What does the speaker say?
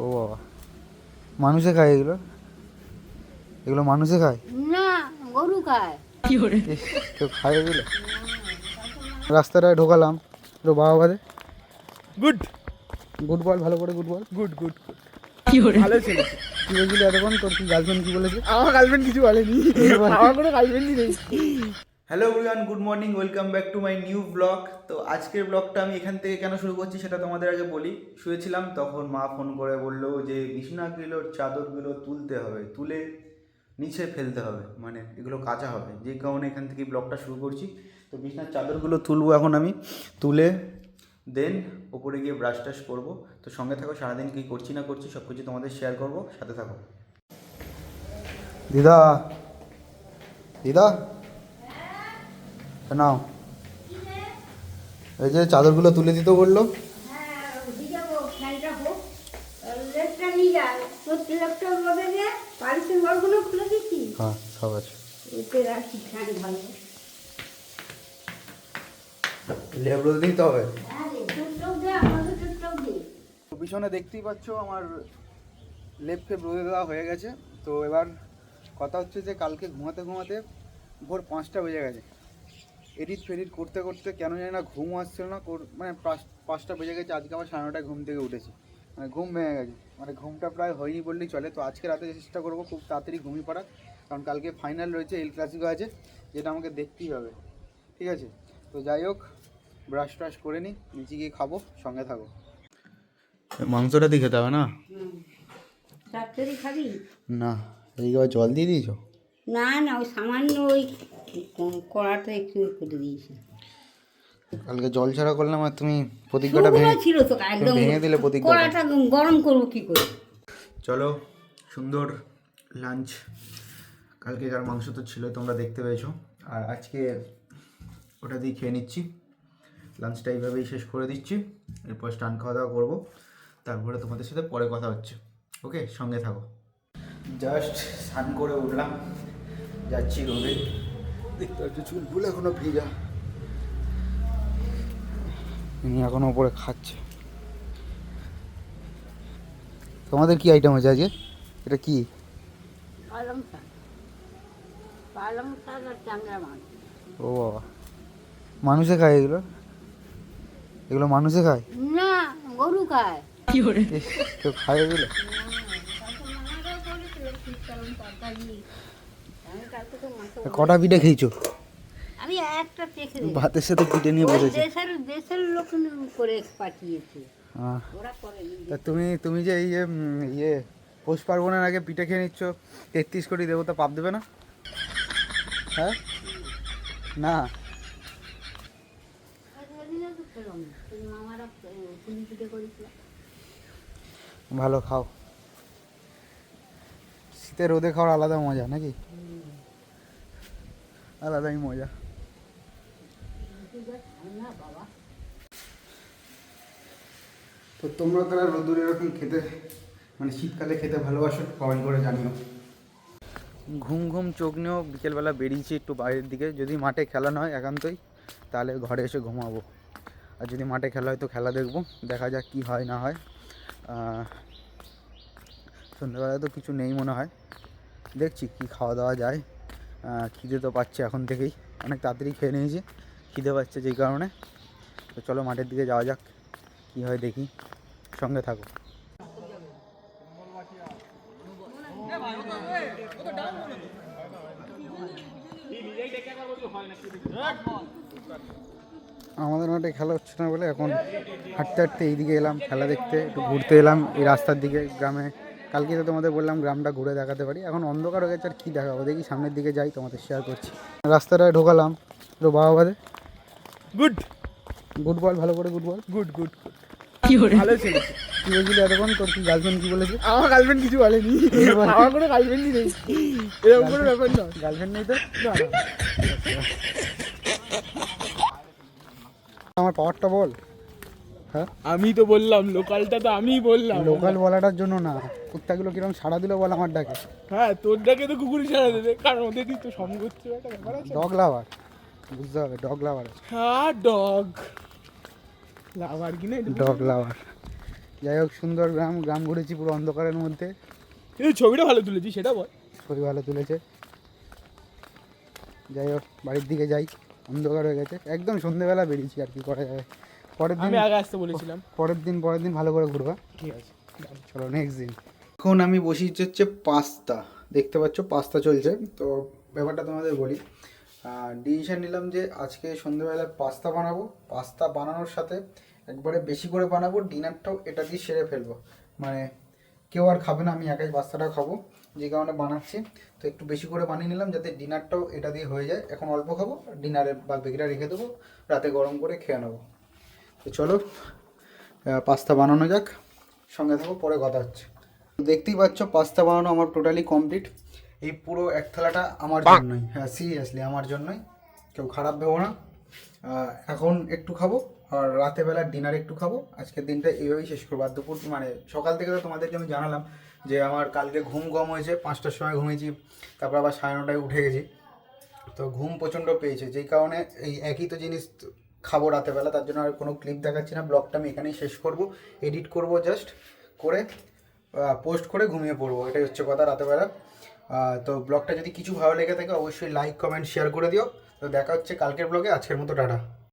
ও বাবা। মানুষে খায় এগুলো? এগুলো মানুষে খায়? না গরু খায়। খায় এগুলো? রাস্তাটায় ঢোকালাম। তো বাবা বাদে গুড। গুড বল ভালো করে গুড বল। গুড গুড ভালো ছিল। কি বলছিলি এতক্ষণ? তোর কি গার্লফ্রেন্ড কি বলেছে? আমার গার্লফ্রেন্ড কিছু বলেনি। আমার কোনো গার্লফ্রেন্ডই নেই। Hello everyone good morning welcome back to my new blog তো আজকের ব্লগটা আমি এখান থেকে কেন শুরু করছি সেটা তোমাদের আগে বলি। শুয়েছিলাম, তখন মা ফোন করে বলল যে বিছনাগুলোর চাদরগুলো তুলতে হবে, তুলে নিচে ফেলতে হবে মানে এগুলো কাঁচা হবে। যে কারণে এখান থেকে ব্লগটা শুরু করছি। তো বিছনার চাদরগুলো তুলবো এখন আমি, তুলে দেন ওপরে গিয়ে ব্রাশ টাশ করব। তো সঙ্গে থাকো, সারাদিন কী করছি না করছি সব কিছু তোমাদের শেয়ার করব, সাথে থাকো। দিদা দিদা। নাও। এই যে চাদরগুলো তুলে দিতে বলল। হ্যাঁ সব আছে। পিছনে দেখতেই পাচ্ছ আমার লেপ ফেপ রোদে দেওয়া হয়ে গেছে। তো এবার কথা হচ্ছে যে কালকে ঘুমাতে ঘুমাতে ভোর পাঁচটা বেজে গেছে। এডিট ফেডিট করতে করতে কেন জানি না ঘুম আসছিল না মানে পাঁচ- পাঁচটা বেজে গেছে আজকে আমার সাড়ে নটায় ঘুম থেকে উঠেছি। মানে ঘুম ভেঙে গেছে। মানে ঘুমটা প্রায় হয়নি বললেই চলে। তো আজকে রাতে চেষ্টা করব খুব তাড়াতাড়ি ঘুমিয়ে পড়ার। কারণ কালকে ফাইনাল রয়েছে এল ক্লাসিকো আছে যেটা আমাকে দেখতেই হবে। ঠিক আছে? তো যাই হোক ব্রাশ ট্রাশ করে নিই নিচে গিয়ে খাব সঙ্গে থাকো। মাংসটা দিয়ে খেতে হবে না? খাবি না জল দিয়ে দিয়েছ? না না ওই সামান্য ওই কড়াটা একটু করে দিয়েছি কালকে জল ছাড়া করলাম আর তুমি প্রতিজ্ঞাটা ভেঙে ছিল তো একদম ভেঙে দিলে প্রতিজ্ঞাটা। কড়াটা গরম করব কি করে? চলো সুন্দর লাঞ্চ কালকেকার মাংস তো ছিল তোমরা দেখতে পেয়েছ। আর আজকে ওটা দিয়ে খেয়ে নিচ্ছি। লাঞ্চটা এইভাবেই শেষ করে দিচ্ছি। এরপর স্নান খাওয়া দাওয়া করব। তারপরে তোমাদের সাথে পরে কথা হচ্ছে। ওকে সঙ্গে থাকো। জাস্ট স্নান করে উঠলাম। যাচ্ছি রোদে। দেখতে পাচ্ছি চুলগুলো এখনও ভিজা। ইনি এখনও উপরে খাচ্ছে। তোমাদের কি আইটেম আছে আজকে? এটা কি? পালং শাক পালং শাক আর চাংড়া মাছ। ও বাবা। মানুষে খায় এগুলো? এগুলো মানুষে খায়? না গরু খায়। ইস, কেউ খায় এগুলো? কটা পিঠে খেয়েছো? আমি একটা ভাতের সাথে পিঠে নিয়ে বসেছি। দেশের দেশের লোক করে পাঠিয়েছে। তা তুমি তুমি যে এই যে ইয়ে পৌষ পার্বণের আগে পিঠে খেয়ে নিচ্ছ তেত্রিশ কোটি দেবতা পাপ দেবে না? হ্যাঁ? না? ভালো খাও। শীতে রোদে খাওয়ার আলাদা মজা নাকি? আলাদাই মজা তো তোমরা তারা রোদুর এরকম খেতে মানে শীতকালে খেতে ভালোবাসো কমেন্ট করে জানিও। ঘুম ঘুম চোখ নিয়েও বিকেলবেলা বেরিয়েছি একটু বাইরের দিকে। যদি মাঠে খেলা না হয় একান্তই তাহলে ঘরে এসে ঘুমাবো। আর যদি মাঠে খেলা হয় তো খেলা দেখব দেখা যাক কি হয় না হয়। আহ, সন্ধ্যাবেলায় তো কিছু নেই মনে হয়। দেখছি কি খাওয়া দাওয়া যায়। খিদে তো পাচ্ছে এখন থেকেই। অনেক তাড়াতাড়ি খেয়ে নিয়েছি, খিদে পাচ্ছে যেই কারণে। তো চলো মাঠের দিকে যাওয়া যাক, কী হয় দেখি, সঙ্গে থাকো। আমাদের মাঠে খেলা হচ্ছে না বলে এখন হাঁটতে হাঁটতে এইদিকে এলাম, খেলা দেখতে, একটু ঘুরতে এলাম, এই রাস্তার দিকে, গ্রামে কালকে তো তোমাদের বললাম গ্রামটা ঘুরে দেখাতে পারি। এখন অন্ধকার হয়ে গেছে আর কী দেখাবো? দেখি সামনের দিকে যাই তোমাদের শেয়ার করছি। রাস্তাটায় ঢোকালাম তো বাবা বাদে গুড গুড বল ভালো করে গুড বল। গুড গুড ভালো ছিল। কী বলছিলি এতক্ষণ? তোর কি গার্লফ্রেন্ড কী বলেছে? আমার গার্লফ্রেন্ড কিছু বলেনি। আমার কোনো গার্লফ্রেন্ডই নেই। এরকম কোনো ব্যাপার না গার্লফ্রেন্ড নেই তো? না। আমার পাওয়ারটা বল। আমি তো বললাম লোকালটা তো আমিই বললাম। লোকাল বলাটার জন্য না কুত্তাগুলো কীরকম সাড়া দিল বল আমার ডাকে। হ্যাঁ তোর ডাকে তো কুকুরই ছাড়া দেবে কারণ ওদেরই তো সঙ্গ একটা ব্যাপার আছে। ডগ লাভার বুঝতে হবে ডগ লাভার হ্যাঁ ডগ লাভার কি না ডগ লাভার যাই হোক সুন্দর গ্রাম গ্রাম ঘুরেছি পুরো অন্ধকারের মধ্যে। কিন্তু ছবিটা ভালো তুলেছি সেটা বল। ছবি ভালো তুলেছে। যাই হোক বাড়ির দিকে যাই অন্ধকার হয়ে গেছে। একদম সন্ধেবেলা বেরিয়েছি আর কি করা যাবে। পরের দিন আমি আগে আসতে বলেছিলাম। পরের দিন পরের দিন ভালো করে ঘুরবা। ঠিক আছে চলো নেক্সট দিন। এখন আমি বসিয়েছি হচ্ছে পাস্তা। দেখতে পাচ্ছ পাস্তা চলছে। তো ব্যাপারটা তোমাদের বলি। ডিসিশন নিলাম যে আজকে সন্ধ্যেবেলায় পাস্তা বানাবো। পাস্তা বানানোর সাথে একবারে বেশি করে বানাবো। ডিনারটাও এটা দিয়ে সেরে ফেলব। মানে কেউ আর খাবে না আমি একাই পাস্তাটা খাব। যে কারণে বানাচ্ছি। তো একটু বেশি করে বানিয়ে নিলাম যাতে ডিনারটাও এটা দিয়ে হয়ে যায়। এখন অল্প খাব ডিনারে বা বেগিটা রেখে দেবো। রাতে গরম করে খেয়ে নেব। তো চলো পাস্তা বানানো যাক। সঙ্গে থাকো পরে কথা হচ্ছে। দেখতেই পাচ্ছ পাস্তা বানানো আমার টোটালি কমপ্লিট এই পুরো এক থালাটা আমার জন্যই। হ্যাঁ সিরিয়াসলি আমার জন্যই। কেউ খারাপ ভেবো না। এখন একটু খাব আর রাতে বেলা ডিনার একটু খাব। আজকের দিনটা এইভাবেই শেষ করব। আর দুপুর মানে সকাল থেকে তো তোমাদেরকে আমি জানালাম যে আমার কালকে ঘুম কম হয়েছে পাঁচটার সময় ঘুমিয়েছি তারপর আবার সাড়ে নটায় উঠে গেছি। তো ঘুম প্রচণ্ড পেয়েছে। যেই কারণে এই একই তো জিনিস খাব রাতেবেলা, তার জন্য আর কোনো ক্লিপ দেখাচ্ছি না। ব্লগটা আমি এখানেই শেষ করব। এডিট করব জাস্ট করে পোস্ট করে ঘুমিয়ে পড়ব। এটাই হচ্ছে কথা রাতেবেলা। তো ব্লগটা যদি কিছু ভালো লেগে থাকে, অবশ্যই লাইক কমেন্ট শেয়ার করে দিও। তো দেখা হচ্ছে কালকের ব্লগে আজকের মতো, টাটা।